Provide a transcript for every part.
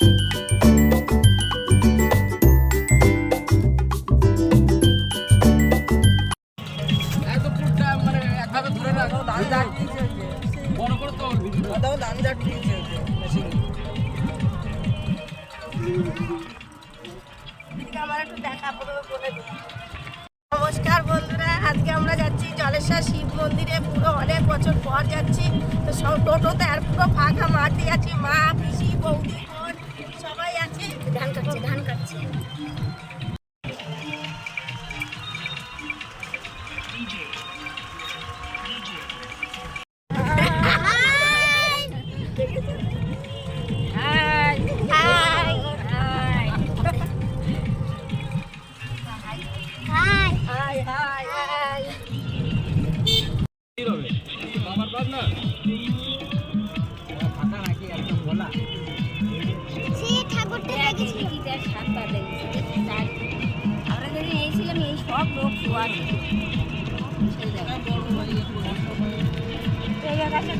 একদম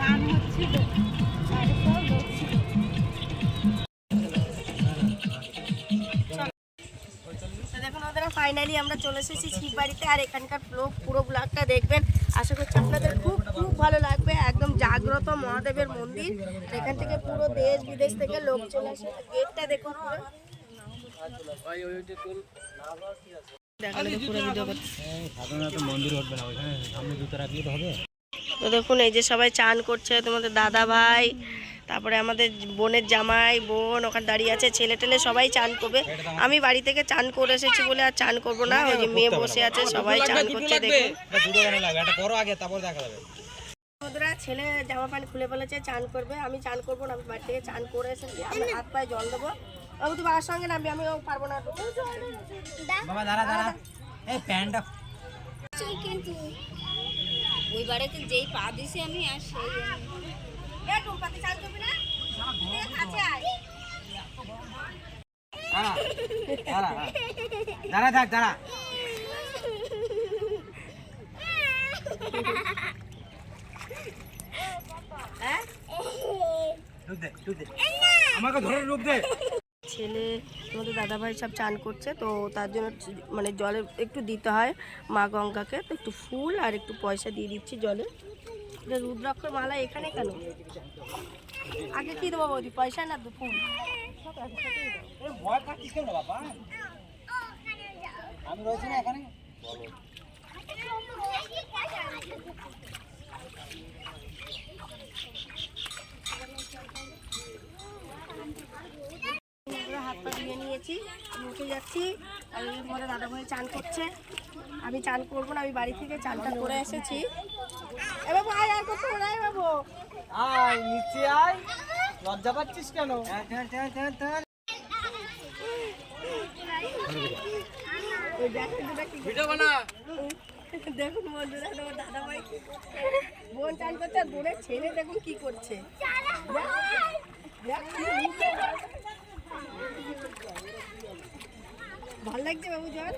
গান হচ্ছিল ফাইনালি আমরা চলে এসেছি শিব বাড়িতে আর এখানকার ব্লগ পুরো ব্লগটা দেখবেন। আশা করছি আপনাদের খুব খুব ভালো লাগবে। একদম জাগ্রত মহাদেবের মন্দির। এখান থেকে পুরো দেশ বিদেশ থেকে লোক চলে আসে। গেটটা দেখুন পুরো ওই ওই ওইটা তোল দেখালে পুরো ভিডিও করতে সাধারণত মন্দির হবে। তো দেখুন এই যে সবাই চান করছে তোমাদের দাদা ভাই তারপরে আমাদের বোনের জামাই বোন ওখানে দাঁড়িয়ে আছে ছেলে টেলে সবাই চান করবে। আমি বাড়ি থেকে চান করে এসেছি বলে আর চান করব না ওই যে মেয়ে বসে আছে সবাই চান করছে দেখুন। বন্ধুরা ছেলে জামা প্যান্ট খুলে ফেলেছে চান করবে আমি চান করব না আমি বাড়ি থেকে চান করে এসেছি আমি হাত পায়ে জল দেবো। আমি তো বাবার সঙ্গে নামবি আমি পারব না। বাবা দাঁড়া দাঁড়া। এই প্যান্টটা কিন্তু ওই বাড়িতে যেই পা দিছি আমি আর সেই। দাঁড়া থাক দাঁড়া। হ্যাঁ? আমাকে ধরে ডুব দে। ছেলে আমাদের দাদাভাই সব চান করছে, তো তার জন্য মানে জলে একটু দিতে হয় মা গঙ্গাকে, তো একটু ফুল আর একটু পয়সা দিয়ে দিচ্ছি জলে। রুদ্রাক্ষ মালা এখানে কেন? আগে কি দেবো বৌদি, পয়সা না দু ফুল? আমি রয়েছি না এখানে পুরো হাত নিয়েছি মুখে যাচ্ছি। আর ওই পরে দাদাভাই চান করছে। আমি চান করব না আমি বাড়ি থেকে চানটা করে এসেছি। এ বাবু আয় আর করতে না বাবু। আয় নিচে আয়। লজ্জা পাচ্ছিস কেন? দেখেন দুটা কি ভিডিও বানা। দেখুন বন্ধুরা তোমার দাদা ভাই বোন চান করছে আর বোনের ছেলে দেখুন কি করছে দেখ, দেখ, কি মুখে জল। ভালো লাগছে বাবু জল?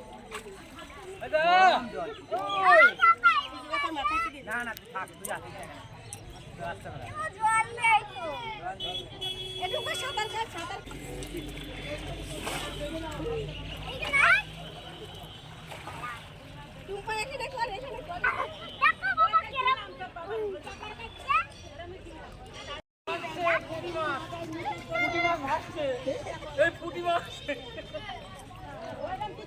না না থাক তুই আসিস একটু করে সাঁতার? কাট সাঁতার টুম্পা এখানে কর এখানে কর এই পুটি মাছ কাকও নেই একদম পরিষ্কার। বোন বোন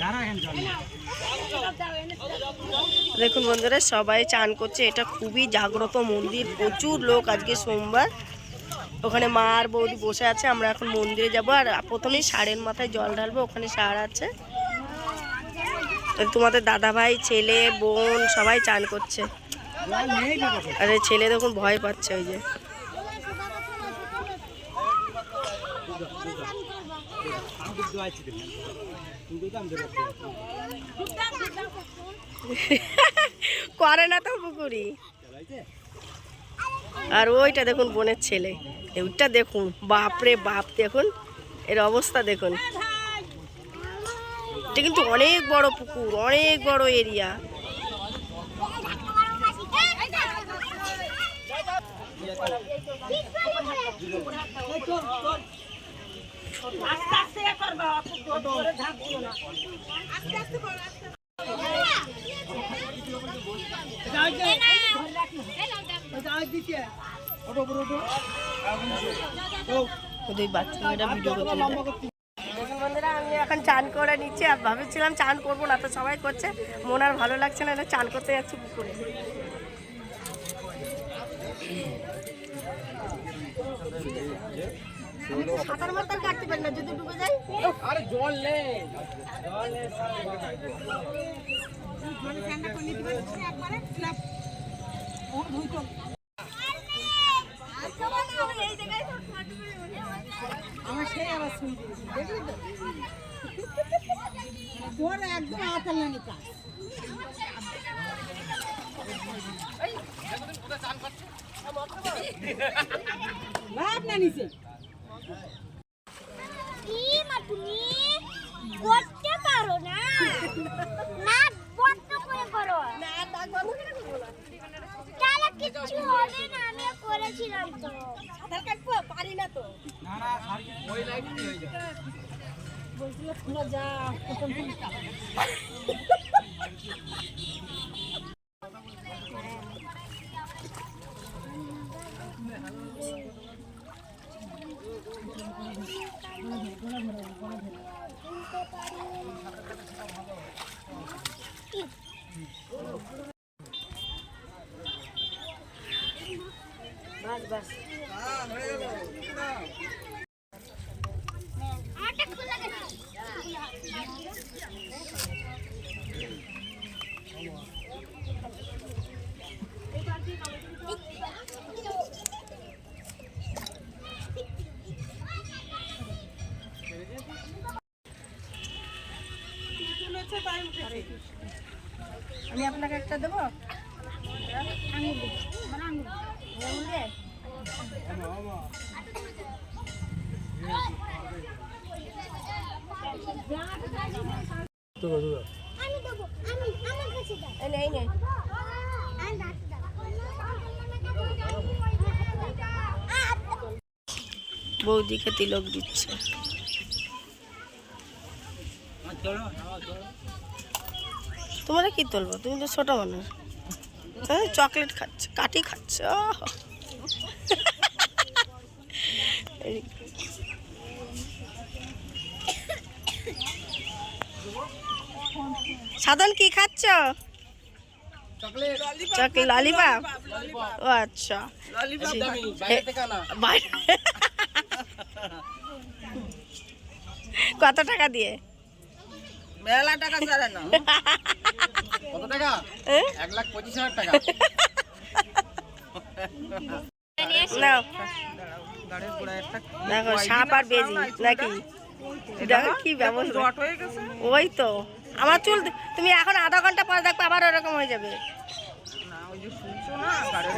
দাঁড়া এখানে জল নেই। দেখুন বন্ধুরা, সবাই চান করছে। এটা খুবই জাগ্রত মন্দির, প্রচুর লোক আজকে সোমবার। ওখানে মা আর বৌদি বসে আছে, আমরা এখন মন্দিরে যাব। আর প্রথমেই সারের মাথায় জল ঢালবো, ওখানে সার আছে। তোমাদের দাদা ভাই ছেলে, বোন সবাই চান করছে। আর ছেলে দেখুন ভয় পাচ্ছে ওই যে। করে না তো পুকুরি। আর ওইটা দেখুন বোনের ছেলে। ওইটা দেখুন, বাপরে বাপ, দেখুন। এর অবস্থা দেখুন। এটা কিন্তু অনেক বড় পুকুর, অনেক বড় এরিয়া। যায়। দেখুন বন্ধুরা আমি এখন চান করে নিচ্ছি আর ভাবছিলাম চান করব না তো সবাই করছে। মন আর ভালো লাগছে না এটা চান করতে যাচ্ছি পুকুরে। আমি তো সাঁতার মাতার কাটতে পারি না যদি ডুবে যাই। আরে জল নেই আমার সেই আবার একদম আতালানি কাজ লাভ না নিচে। না করেছিলাম তো সাঁতার কাটবো পারি না। তো। না না ওই লাইট হয়ে যায় বলছিল শোনা যা আমি আপনাকে একটা দেবো আঙুল দিয়ে? আমি দেবো আমি আমার কাছে দাও এই নে, এই নে। আমি রাখতে দাও বৌদিকে তিলক দিচ্ছে চলো চলো তোমরা কি তুলবো? তুমি তো ছোট মানুষ। হ্যাঁ চকলেট খাচ্ছ কাটি খাচ্ছে! সাধন কি খাচ্ছ? চকলেট ললিপপ ও আচ্ছা। কত টাকা দিয়ে? মেলা টাকা ছাড়ে না। কত টাকা? এক লাখ পঁচিশ হাজার টাকা। দেখো সাপ আর বেজি নাকি? দেখো কি ব্যবস্থা। ওই তো। আমার চুল তুমি এখন আধা ঘণ্টা পরে দেখবে আবার ওরকম হয়ে যাবে না ওই যে শুনছো না গাড়ি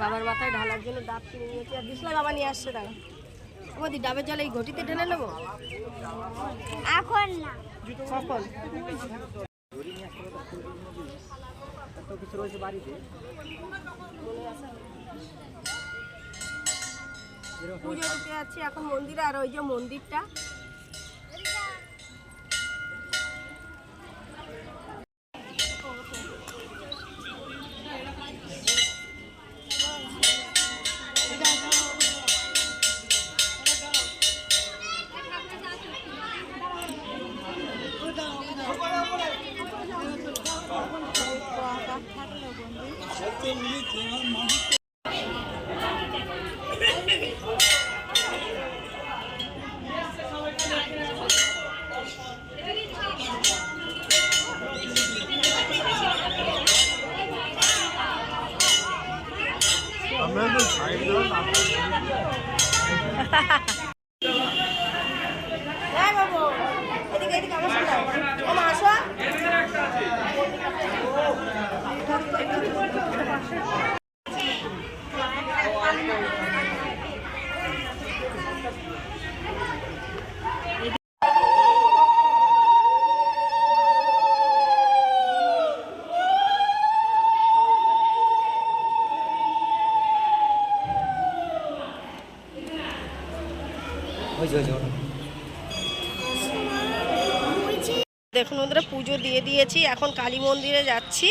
বাবার মাথায় ঢালার জন্য ডাব কিনে নিয়েছি। আর বিশলা বাবা নিয়ে আসছে দাঁড়া আমাদের ডাবের জল এই ঘটিতে ঢেলে নেব? এখন না। কখন কিছু রয়েছে বাড়িতে পুজো দিতে যাচ্ছি এখন মন্দিরে আর ওই যে মন্দিরটা দিয়েছি এখন কালী মন্দিরে যাচ্ছি।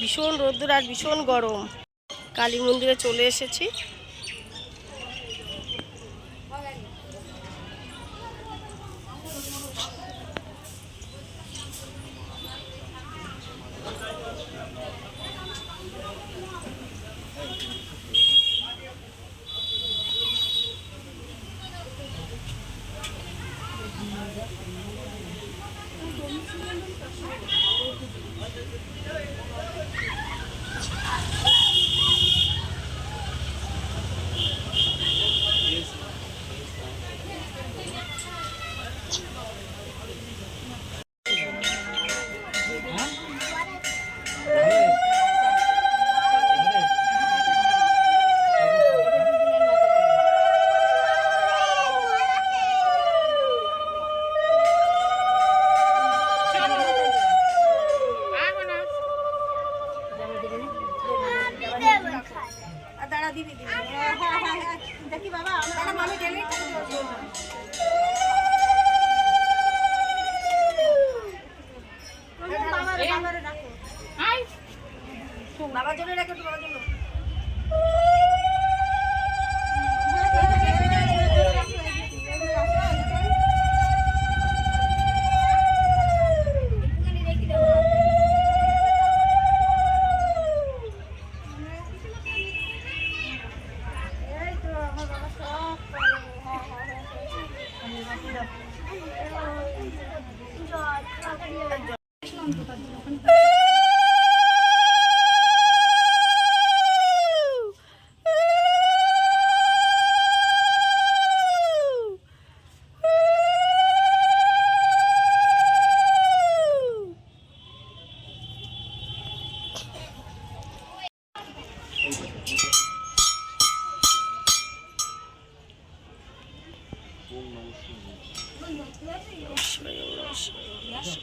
ভীষণ রোদ্দুর আর ভীষণ গরম। কালী মন্দিরে চলে এসেছি।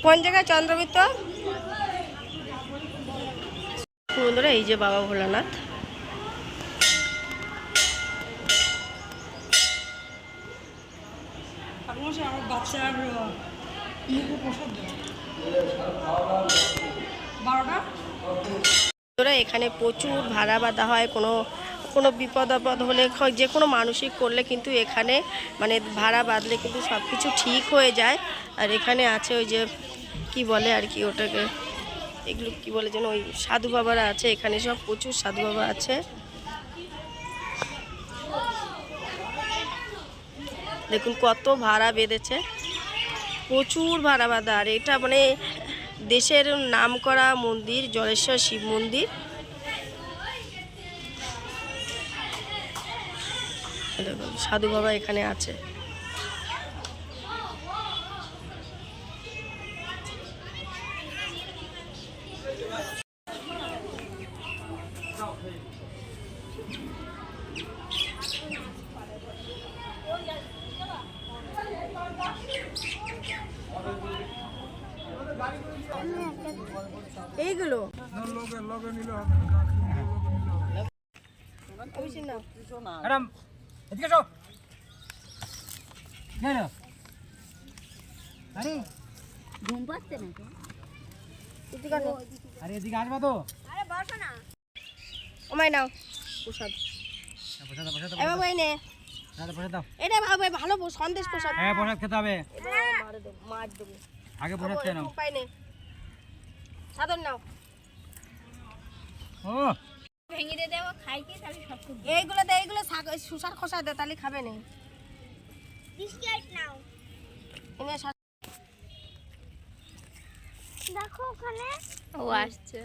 কোন জায়গায় চন্দ্রমিত্র বন্ধুরা এই যে বাবা ভোলানাথ। আমার বাচ্চার বারোটা? এখানে প্রচুর ভাড়া বাঁধা হয় কোনো কোনো বিপদ আপদ হলে যে কোনো মানসিক করলে কিন্তু এখানে মানে ভাড়া বাঁধলে কিন্তু সব কিছু ঠিক হয়ে যায়। আর এখানে আছে ওই যে, কি বলে আর কি ওটাকে? এগুলো কি বলে যেন ওই সাধু বাবারা আছে, এখানে সব প্রচুর সাধু বাবা আছে। দেখুন কত ভাড়া বেঁধেছে। প্রচুর ভাড়া বাঁধা। আর এটা মানে দেশের নামকরা মন্দির, জলেশ্বর শিব মন্দির। সাধু বাবা এখানে আছে এইগুলো অভিষেক নাও। ম্যাডাম এদিকে এসো না আরে। ঘুম পাচ্ছে নাকি। আরে এদিকে আসবা তো। আরে বসো না। ওমাই নাও। প্রসাদ। বসে দাও বসে দাও এ বাবু এই নে। দাদা বসে দাও। এটা ভাবে ভালো সন্দেশ প্রসাদ। হ্যাঁ প্রসাদ খেতে হবে। এবার মারে দেবো মার দেবো। আগে প্রসাদ খেয়ে নাও। উপায় নেই। সাধন নাও। ও। ভেঙে দিয়ে দেবো খাইতে তাহলে সব এইগুলো দে এইগুলো শুষার খোসা দে তাহলে খাবে না। বিস্কিট নাও এনে শা- দেখো ওখানে। ও আসছে।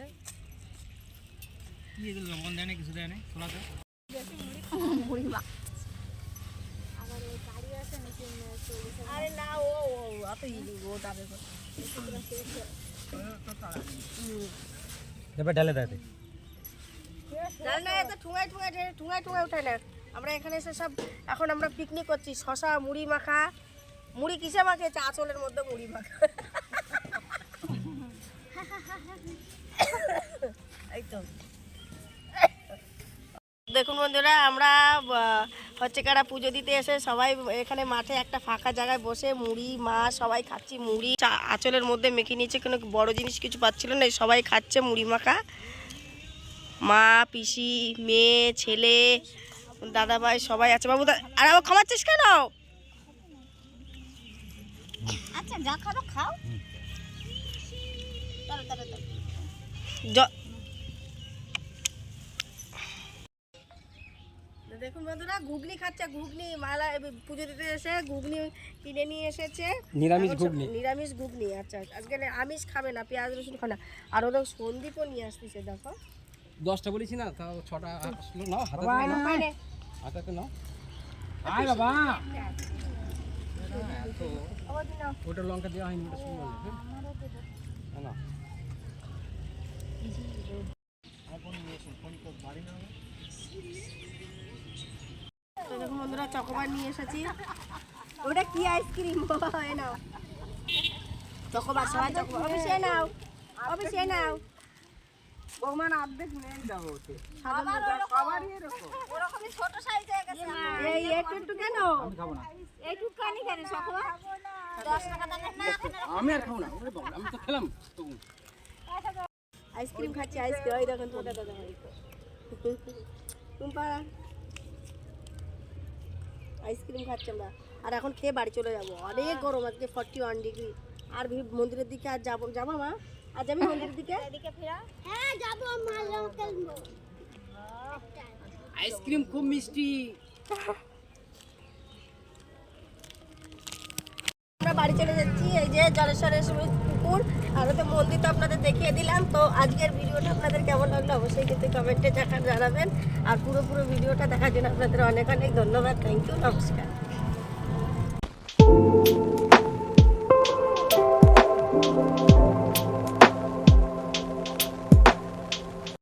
কি এগুলো? লবণ দেয় না কিছু দেয় না? খোলাতে মুড়ি মা আবার ওই গাড়ি আছে নাকি চল্লিশ আরে না ও ও অত ইলি ও যাবে এবার ঢালে দাঁড়াতে জানি না এত ঠুঙায় ঠুঙায় ঠুঙায় ঠুঙায় উঠে না। আমরা এখানে এসে সব, এখন আমরা পিকনিক করছি। শশা, মুড়ি মাখা। মুড়ি কিসে মাখেছে? আঁচলের মধ্যে মুড়ি মাখা। এই তো। দেখুন বন্ধুরা, আমরা হচ্ছে কারা পুজো দিতে এসে সবাই এখানে মাঠে একটা ফাঁকা জায়গায় বসে মুড়ি, মা, সবাই খাচ্ছি মুড়ি। আঁচলের মধ্যে মেখে নিয়েছে, কোনো বড় জিনিস কিছু পাচ্ছিল না সবাই খাচ্ছে মুড়ি মাখা। মা, পিসি, মেয়ে, ছেলে দাদা ভাই সবাই আছে। বাবু দা- আর আবার খামাচ্ছিস কেন আচ্ছা যা খাব খাও। চলো চলো চলো জ- দেখুন বন্ধুরা ঘুগনি খাচ্ছে ঘুগনি মালা পুজো দিতে এসে ঘুগনি কিনে নিয়ে এসেছে। নিরামিষ ঘুগনি। নিরামিষ ঘুগনি আচ্ছা আজকে না আমিষ খাবে না পেঁয়াজ রসুন খাবে না। আর ওদের সন্দীপও নিয়ে আসতেছে দেখো। দশটা বলেছি না তাও ছটা আসলো নাও হাতে পাইনে পাইনে হাতে নাও। আয় বাবা। ওটা লঙ্কা দেওয়া হয়নি ওটা শুনে না তো দেখুন বন্ধুরা চকোবার নিয়ে এসেছি। ওটা কি আইসক্রিম? হয় নাও চকোবার সবাই চকোবার। অফিসে নাও অফিসে নাও। বৌমান অর্ধেক যাব ওতে। ওরকমই ছোট সাইজ হয়ে গেছে। এই একটু একটু কেন? এইটুকু কানি কেন সকল দশ টাকা দামের না আমি আর খাব না। ওরে বাবা, আমি তো খেলাম। আইসক্রিম খাচ্ছি আইসক্রিম। ওই দেখুন তোটা দাদা ভাই টুম্পা আইসক্রিম খাচ্ছি আমরা। আর এখন খেয়ে বাড়ি চলে যাব। অনেক গরম আজকে ফর্টি ওয়ান ডিগ্রি আর ভি- মন্দিরের দিকে আর যাব যাব মা? যাবি মন্দিরের দিকে? এদিকে ফেরা হ্যাঁ যাব মাল খেলব আইসক্রিম খুব মিষ্টি। আমরা বাড়ি চলে যাচ্ছি এই যে জলেশ্বরের সময় পুকুর। আর তো মন্দির তো আপনাদের দেখিয়ে দিলাম তো আজকের ভিডিওটা আপনাদের কেমন লাগল অবশ্যই কিন্তু কমেন্টে জানাবেন। আর পুরো পুরো ভিডিওটা দেখার জন্য আপনাদের অনেক অনেক ধন্যবাদ। থ্যাংক ইউ নমস্কার।